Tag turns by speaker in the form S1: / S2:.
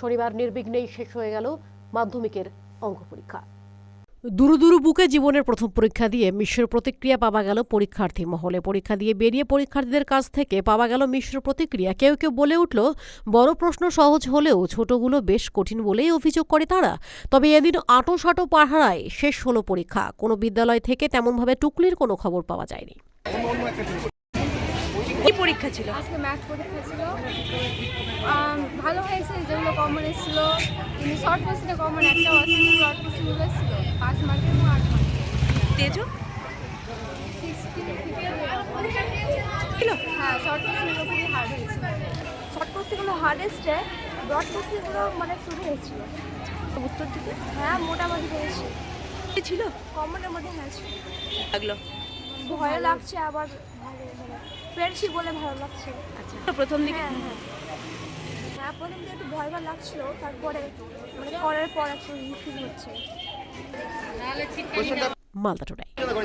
S1: শনিবার নির্বিঘ্নেই শেষ হয়ে গেল মাধ্যমিকের অঙ্ক পরীক্ষা।
S2: দুরু দুরু বুকে জীবনের প্রথম পরীক্ষা দিয়ে মিশ্র প্রতিক্রিয়া পাওয়া গেল পরীক্ষার্থী মহলে। পরীক্ষা দিয়ে বেরিয়ে পরীক্ষার্থীদের কাছ থেকে পাওয়া গেল মিশ্র প্রতিক্রিয়া। কেউ কেউ বলে উঠল, বড় প্রশ্ন সহজ হলেও ছোটগুলো বেশ কঠিন বলেই অভিযোগ করে তারা। তবে এদিন আটো সাটো পাহারায় শেষ হলো পরীক্ষা। কোনো বিদ্যালয় থেকে তেমনভাবে টুকলির কোনো খবর পাওয়া যায়নি।
S3: পরীক্ষা ছিল।
S4: আজকে ম্যাথ পরীক্ষা ছিল। ভালো হয়েছে যেগুলো কমন এসেছিল। কিন্তু শর্ট কোশ্চেনে কমন একটা আছে শর্ট কোশ্চেনগুলো এসেছিল। পাঁচ মার্কের আট মার্কের
S3: তেজো?
S4: হ্যাঁ শর্ট কোশ্চেনগুলো খুবই হার্ড হয়েছিল। শর্ট কোশ্চেনগুলো হার্ডেস্টে ব্রড কোশ্চেনগুলো মানে শুরু হয়েছিল
S3: উত্তর দিতে?
S4: হ্যাঁ মোটামুটি পেয়েছি
S3: ছিল?
S4: কমনের মধ্যে হ্যাঁ ছিল
S3: লাগল।
S4: ভয় লাগছে আবার। ভালো পেরেছি বলে ভালো লাগছে।
S3: আচ্ছা প্রথম দিকে
S4: হ্যাঁ হ্যাঁ। হ্যাঁ প্রথম দিকে একটু ভয় ভয় লাগছিল তারপরে মানে করার পর একটু ফিল হচ্ছে।
S2: মালদা টুডাই